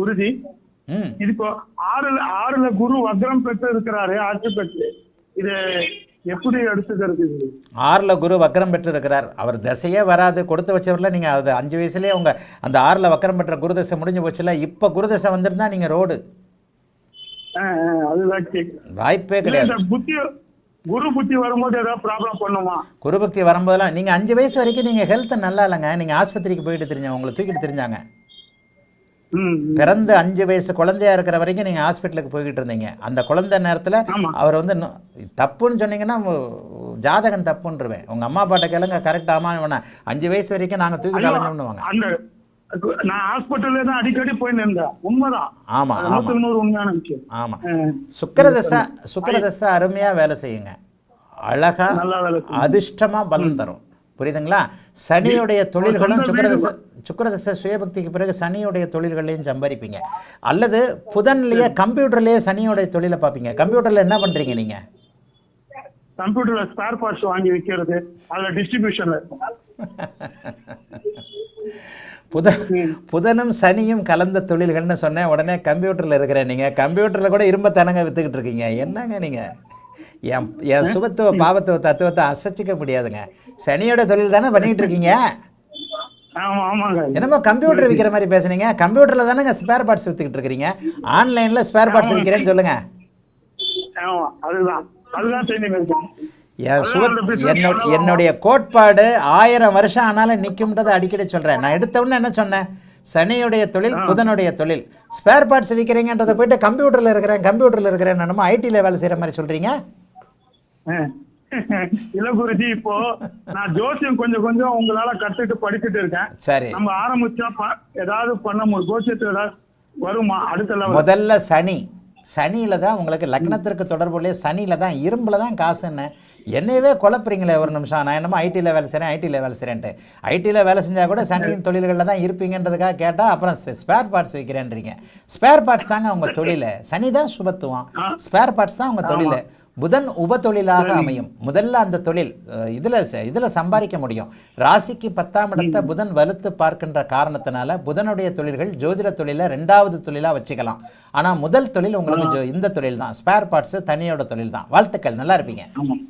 குருஜி. இது இப்போ ஆறுல ஆறுல குரு வக்ரம் பெற்று இருக்கிறாரு ஆட்சி பெற்று. இது எப்படி எடுத்துக்கிறது? ஆறில் குரு வக்கரம் பெற்றிருக்கிறார் அவர் தசையே வராது. கொடுத்து வச்சவரில் நீங்கள் அது அஞ்சு வயசுலேயே உங்கள் அந்த ஆறில் வக்கரம் பெற்ற குருதசை முடிஞ்சு போச்சுல இப்போ குருதசை வந்திருந்தா நீங்கள் ரோடு. வாய்ப்பே கிடையாது. புத்தி குரு புத்தி வரும்போது ஏதாவது ப்ராப்ளம் பண்ணுமா? குருபக்தி வரும்போதெல்லாம் நீங்கள் அஞ்சு வயசு வரைக்கும் நீங்கள் ஹெல்த் நல்லா இல்லைங்க. நீங்கள் ஆஸ்பத்திரிக்கு போயிட்டு தெரிஞ்சவங்க உங்களை தூக்கிட்டு தெரிஞ்சாங்க. பிறந்து அஞ்சு வயசு குழந்தையா இருக்கிற வரைக்கும் நீங்கள் ஹாஸ்பிட்டலுக்கு போய்கிட்டு இருந்தீங்க. அந்த குழந்தை நேரத்தில் ஆமா. அவர் வந்து தப்புன்னு சொன்னீங்கன்னா ஜாதகம் தப்புன்றுவேன். உங்கள் அம்மா அப்பாட்ட கேளுங்க கரெக்ட் ஆமா இவனை. அஞ்சு வயசு வரைக்கும் நாங்கள் தூக்கிட்டு அலைஞ்சோம்னுவாங்க அந்த நான் ஹாஸ்பிட்டல்ல தான் அடிக்கடி போய் நின்றேன் உண்மைதான். ஆமா ஆமா. உண்மையான விஷயம். ஆமாம் ஆ, சுக்கரதசை சுக்கரதசை அருமையாக வேலை செய்யுங்க. அழகா. அதிர்ஷ்டமா பலன் தரும். புரியுதுங்களா? சனியுடைய தொழில்களும் சுக்கரதசை சுக்கரதசை சுயபக்திக்கு பிறகு சனியுடைய தொழில்களையும் சம்பாதிப்பீங்க. அல்லது புதன்லயே கம்ப்யூட்டர்லயே சனியோடைய தொழிலை பார்ப்பீங்க. கம்ப்யூட்டர்ல என்ன பண்றீங்க நீங்க? கம்ப்யூட்டர்ல ஸ்பேர் பார்ட்ஸ் வாங்கி விற்கிறது அதுல டிஸ்ட்ரிபியூஷன்ல. புதன் புதனும் சனியும் கலந்த தொழில்கள்னு சொன்னேன். உடனே கம்ப்யூட்டர்ல இருக்கிறேன் நீங்க. கம்ப்யூட்டர்ல கூட இரும்பத்தனங்க வித்துக்கிட்டு இருக்கீங்க. என்னங்க நீங்க? என் என் சுபத்துவ பாவத்துவ தத்துவத்தை அசைச்சிக்க முடியாதுங்க சனியோட தொழில் தானே பண்ணிட்டு இருக்கீங்க என்னமோ கம்ப்யூட்டர் விற்கிற மாதிரி பேசுனீங்க. கம்ப்யூட்டர்ல தானேங்க ஸ்பேர் பார்ட்ஸ் வித்துக்கிட்டு இருக்கிறீங்க. ஆன்லைன்ல ஸ்பேர் பார்ட்ஸ் விற்கிறேன்னு சொல்லுங்க. என்னுடைய கோட்பாடு ஆயிரம் வருஷம் ஆனாலும் நிற்கும்ன்றதை அடிக்கடி சொல்றேன். நான் எடுத்த உடனே என்ன சொன்னேன்? சனியுடைய தொழில் புதனுடைய தொழில். ஸ்பேர் பார்ட்ஸ் விற்கிறீங்கன்றதை போயிட்டு கம்ப்யூட்டர்ல இருக்கிறேன் கம்ப்யூட்டர்ல இருக்கிறேன் என்னமோ ஐடியில் வேலை செய்யற மாதிரி சொல்றீங்க? இல்ல குருஜி இப்போ நான் ஜோசியம் கொஞ்சம் கொஞ்சம் உங்களால கத்துட்டு படிச்சுட்டு இருக்கேன். சரி. நம்ம ஆரம்பிச்சா ஏதாவது பண்ண முடியும். ஜோசியத்துல ஏதாவது வருமா? அடுத்த முதல்ல சனி. சனியில தான் உங்களுக்கு லக்னத்திற்கு தொடர்புடைய சனியில தான் இரும்புல தான் காசுன்னு என்னையவே குழப்புறீங்களே ஒரு நிமிஷம். நான் என்னமோ ஐடியில் வேலை செய்கிறேன் ஐடியில் வேலை செய்கிறேன்ட்டு ஐடியில் வேலை செஞ்சால் கூட சனியின் தொழில்களில் தான் இருப்பீங்கன்றதுக்காக கேட்டால் அப்புறம் ஸ்பேர் பார்ட்ஸ் வைக்கிறேன்றீங்க. ஸ்பேர் பார்ட்ஸ் தாங்க உங்கள் தொழில். சனி தான் சுபத்துவம். ஸ்பேர் பார்ட்ஸ் தான் உங்கள் தொழில். புதன் உப தொழிலாக அமையும். முதல்ல அந்த தொழில் இதுல இதுல சம்பாதிக்க முடியும். ராசிக்கு பத்தாம் இடத்தை புதன் வலுத்து பார்க்கின்ற காரணத்தினால புதனுடைய தொழில்கள் ஜோதிட தொழிலை ரெண்டாவது தொழிலா வச்சுக்கலாம். ஆனா முதல் தொழில் உங்களுக்கு இந்த தொழில் தான் ஸ்பேர் பார்ட்ஸ் தனியோட தொழில் தான் வாழ்த்துக்கள். நல்லா இருப்பீங்க.